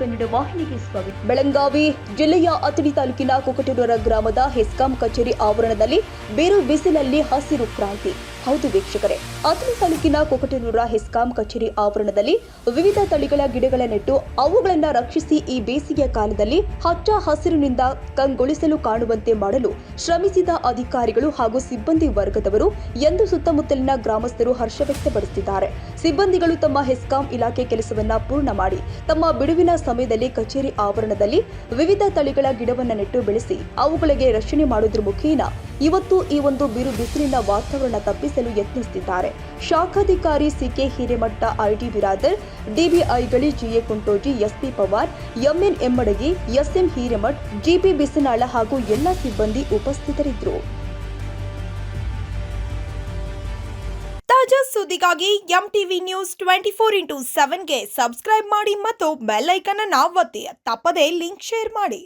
ಕನ್ನಡ ವಾಹಿನಿಗೆ ಸ್ವಾಗತ. ಬೆಳಗಾವಿ ಜಿಲ್ಲೆಯ ಅಥಣಿ ತಾಲೂಕಿನ ಕುಕಟೂರ ಗ್ರಾಮದ ಹೆಸ್ಕಾಂ ಕಚೇರಿ ಆವರಣದಲ್ಲಿ ಬಿರು ಬಿಸಿಲಲ್ಲಿ ಹಸಿರು ಕ್ರಾಂತಿ. ಹೌದು ವೀಕ್ಷಕರೇ. ಅಥಣಿ ತಾಲೂಕಿನ ಕೊಕಟನೂರ ಹೆಸ್ಕಾಂ ಕಚೇರಿ ಆವರಣದಲ್ಲಿ ವಿವಿಧ ತಳಿಗಳ ಗಿಡಗಳ ನೆಟ್ಟು ಅವುಗಳನ್ನು ರಕ್ಷಿಸಿ ಈ ಬೇಸಿಗೆಯ ಕಾಲದಲ್ಲಿ ಹಚ್ಚ ಹಸಿರಿನಿಂದ ಕಂಗೊಳಿಸಲು ಕಾಣುವಂತೆ ಮಾಡಲು ಶ್ರಮಿಸಿದ ಅಧಿಕಾರಿಗಳು ಹಾಗೂ ಸಿಬ್ಬಂದಿ ವರ್ಗದವರು ಎಂದು ಸುತ್ತಮುತ್ತಲಿನ ಗ್ರಾಮಸ್ಥರು ಹರ್ಷ ವ್ಯಕ್ತಪಡಿಸಿದ್ದಾರೆ. ಸಿಬ್ಬಂದಿಗಳು ತಮ್ಮ ಹೆಸ್ಕಾಂ ಇಲಾಖೆ ಕೆಲಸವನ್ನ ಪೂರ್ಣ ಮಾಡಿ ತಮ್ಮ ಬಿಡುವಿನ ಸಮಯದಲ್ಲಿ ಕಚೇರಿ ಆವರಣದಲ್ಲಿ ವಿವಿಧ ತಳಿಗಳ ಗಿಡವನ್ನು ನೆಟ್ಟು ಬೆಳೆಸಿ ಅವುಗಳಿಗೆ ರಕ್ಷಣೆ ಮಾಡುವುದರ ಮುಖೇನ ಇವತ್ತು ಈ ಒಂದು ಬಿರು ಬಿಸಿಲಿನ ವಾತಾವರಣ ತಪ್ಪಿಸಲು ಯತ್ನಿಸುತ್ತಿದ್ದಾರೆ. ಶಾಖಾಧಿಕಾರಿ C K Hiremath IT Biradar ಡಿಬಿಐಗಳಿ GA Kuntoji, SP Pawar, MN Emmadagi, SM Hiremath, GP Bisinal ಹಾಗೂ ಎಲ್ಲ ಸಿಬ್ಬಂದಿ ಉಪಸ್ಥಿತರಿದ್ದರು. ತಾಜಾ ಸುದ್ದಿಗಾಗಿ M TV news twenty four into ಸೆವೆನ್ಗೆ subscribe ಮಾಡಿ ಮತ್ತು ಬೆಲ್ ಅನ್ನು ಒತ್ತಿ. ತಪ್ಪದೇ ಲಿಂಕ್ ಶೇರ್ ಮಾಡಿ.